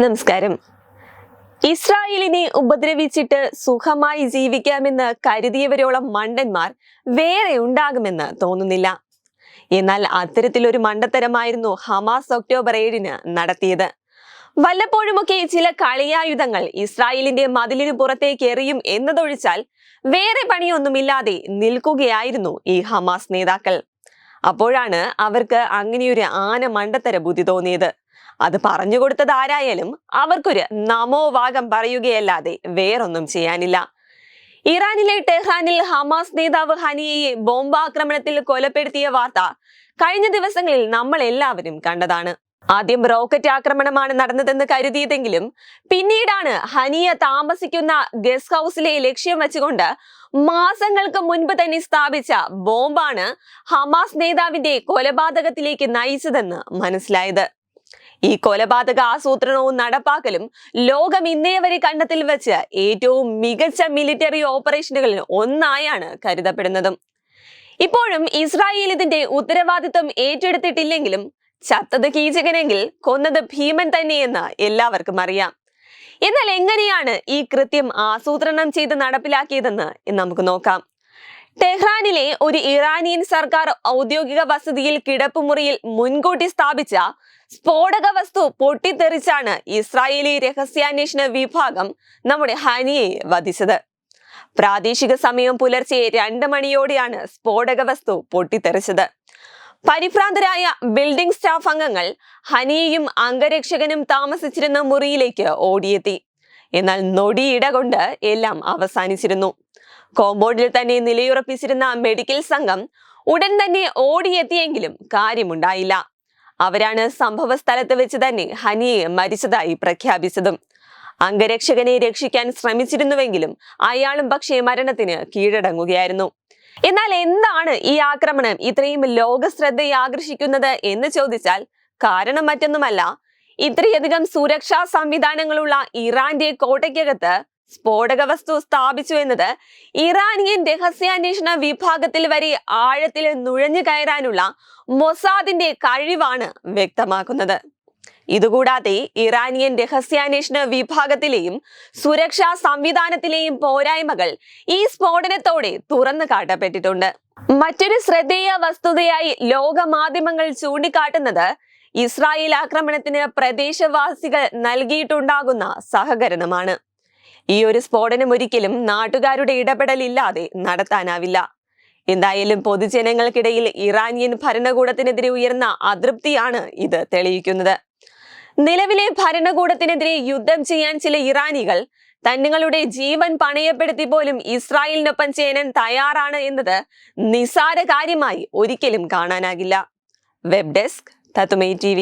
നമസ്കാരം. ഇസ്രായേലിനെ ഉപദ്രവിച്ചിട്ട് സുഖമായി ജീവിക്കാമെന്ന് കരുതിയവരോളം മണ്ടന്മാർ വേറെ ഉണ്ടാകുമെന്ന് തോന്നുന്നില്ല. എന്നാൽ അത്തരത്തിലൊരു മണ്ടത്തരമായിരുന്നു ഹമാസ് ഒക്ടോബർ ഏഴിന് നടത്തിയത്. വല്ലപ്പോഴുമൊക്കെ ചില കളിയായുധങ്ങൾ ഇസ്രായേലിന്റെ മതിലിന് പുറത്തേക്ക് എറിയും എന്നതൊഴിച്ചാൽ വേറെ പണിയൊന്നുമില്ലാതെ നിൽക്കുകയായിരുന്നു ഈ ഹമാസ് നേതാക്കൾ. അപ്പോഴാണ് അവർക്ക് അങ്ങനെയൊരു ആന മണ്ടത്തര ബുദ്ധി തോന്നിയത്. അത് പറഞ്ഞു കൊടുത്തത് ആരായാലും അവർക്കൊരു നമോവാകം പറയുകയല്ലാതെ വേറൊന്നും ചെയ്യാനില്ല. ഇറാനിലെ ടെഹ്റാനിൽ ഹമാസ് നേതാവ് ഹനിയയെ ബോംബാക്രമണത്തിൽ കൊലപ്പെടുത്തിയ വാർത്ത കഴിഞ്ഞ ദിവസങ്ങളിൽ നമ്മൾ എല്ലാവരും കണ്ടതാണ്. ആദ്യം റോക്കറ്റ് ആക്രമണമാണ് നടന്നതെന്ന് കരുതിയതെങ്കിലും പിന്നീടാണ് ഹനിയ താമസിക്കുന്ന ഗസ്റ്റ് ഹൗസിലെ ലക്ഷ്യം വെച്ചുകൊണ്ട് മാസങ്ങൾക്ക് മുൻപ് തന്നെ സ്ഥാപിച്ച ബോംബാണ് ഹമാസ് നേതാവിന്റെ കൊലപാതകത്തിലേക്ക് നയിച്ചതെന്ന് മനസ്സിലായത്. ഈ കൊലപാതക ആസൂത്രണവും നടപ്പാക്കലും ലോകം ഇന്നേ വരെ കണ്ടത്തിൽ വെച്ച് ഏറ്റവും മികച്ച മിലിറ്ററി ഓപ്പറേഷനുകളിൽ ഒന്നായാണ് കരുതപ്പെടുന്നതും. ഇപ്പോഴും ഇസ്രായേൽ ഇതിന്റെ ഉത്തരവാദിത്വം ഏറ്റെടുത്തിട്ടില്ലെങ്കിലും ചത്തത് കീചകനെങ്കിൽ കൊന്നത് ഭീമൻ തന്നെയെന്ന് എല്ലാവർക്കും അറിയാം. എന്നാൽ എങ്ങനെയാണ് ഈ കൃത്യം ആസൂത്രണം ചെയ്ത് നടപ്പിലാക്കിയതെന്ന് നമുക്ക് നോക്കാം. ടെഹ്റാനിലെ ഒരു ഇറാനിയൻ സർക്കാർ ഔദ്യോഗിക വസതിയിൽ കിടപ്പുമുറിയിൽ മുൻകൂട്ടി സ്ഥാപിച്ച സ്ഫോടക വസ്തു പൊട്ടിത്തെറിച്ചാണ് ഇസ്രായേലി രഹസ്യാന്വേഷണ വിഭാഗം നമ്മുടെ ഹനിയെ വധിച്ചത്. പ്രാദേശിക സമയം പുലർച്ചെ രണ്ട് മണിയോടെയാണ് സ്ഫോടക വസ്തു പൊട്ടിത്തെറിച്ചത്. പരിഭ്രാന്തരായ ബിൽഡിംഗ് സ്റ്റാഫ് അംഗങ്ങൾ ഹനിയയും അംഗരക്ഷകനും താമസിച്ചിരുന്ന മുറിയിലേക്ക് ഓടിയെത്തി. എന്നാൽ നൊടിയിട കൊണ്ട് എല്ലാം അവസാനിച്ചിരുന്നു. കോമ്പൗണ്ടിൽ തന്നെ നിലയുറപ്പിച്ചിരുന്ന മെഡിക്കൽ സംഘം ഉടൻ തന്നെ ഓടിയെത്തിയെങ്കിലും കാര്യമുണ്ടായില്ല. അവരാണ് സംഭവ സ്ഥലത്ത് വെച്ച് തന്നെ ഹനിയെ മരിച്ചതായി പ്രഖ്യാപിച്ചതും. അംഗരക്ഷകനെ രക്ഷിക്കാൻ ശ്രമിച്ചിരുന്നുവെങ്കിലും അയാളും പക്ഷേ മരണത്തിന് കീഴടങ്ങുകയായിരുന്നു. എന്നാൽ എന്താണ് ഈ ആക്രമണം? ഇത്രയും ലോക ശ്രദ്ധയെ ആകർഷിക്കുന്നത് എന്ന് ചോദിച്ചാൽ കാരണം മറ്റൊന്നുമല്ല. ഇത്രയധികം സുരക്ഷാ സംവിധാനങ്ങളുള്ള ഇറാന്റെ കോട്ടയ്ക്കകത്ത് സ്ഫോടക വസ്തു സ്ഥാപിച്ചു എന്നത് ഇറാനിയൻ രഹസ്യാന്വേഷണ വിഭാഗത്തിൽ വരെ ആഴത്തിൽ നുഴഞ്ഞു കയറാനുള്ള മൊസാദിന്റെ കഴിവാണ് വ്യക്തമാക്കുന്നത്. ഇതുകൂടാതെ ഇറാനിയൻ രഹസ്യാന്വേഷണ വിഭാഗത്തിലെയും സുരക്ഷാ സംവിധാനത്തിലെയും പോരായ്മകൾ ഈ സ്ഫോടനത്തോടെ തുറന്നു കാട്ടപ്പെട്ടിട്ടുണ്ട്. മറ്റൊരു ശ്രദ്ധേയ വസ്തുതയായി ലോക മാധ്യമങ്ങൾ ചൂണ്ടിക്കാട്ടുന്നത് ഇസ്രായേൽ ആക്രമണത്തിന് പ്രദേശവാസികൾ നൽകിയിട്ടുണ്ടാകുന്ന സഹകരണമാണ്. ഈ ഒരു സ്ഫോടനം ഒരിക്കലും നാട്ടുകാരുടെ ഇടപെടലില്ലാതെ നടത്താനാവില്ല. എന്തായാലും പൊതുജനങ്ങൾക്കിടയിൽ ഇറാനിയൻ ഭരണകൂടത്തിനെതിരെ ഉയർന്ന അതൃപ്തിയാണ് ഇത് തെളിയിക്കുന്നത്. നിലവിലെ ഭരണകൂടത്തിനെതിരെ യുദ്ധം ചെയ്യാൻ ചില ഇറാനികൾ തങ്ങളുടെ ജീവൻ പണയപ്പെടുത്തി പോലും ഇസ്രായേലിനൊപ്പം ചേരാൻ തയ്യാറാണ് എന്നത് നിസാര കാര്യമായി ഒരിക്കലും കാണാനാകില്ല. വെബ് ഡെസ്ക് തത്തുമൈ ടി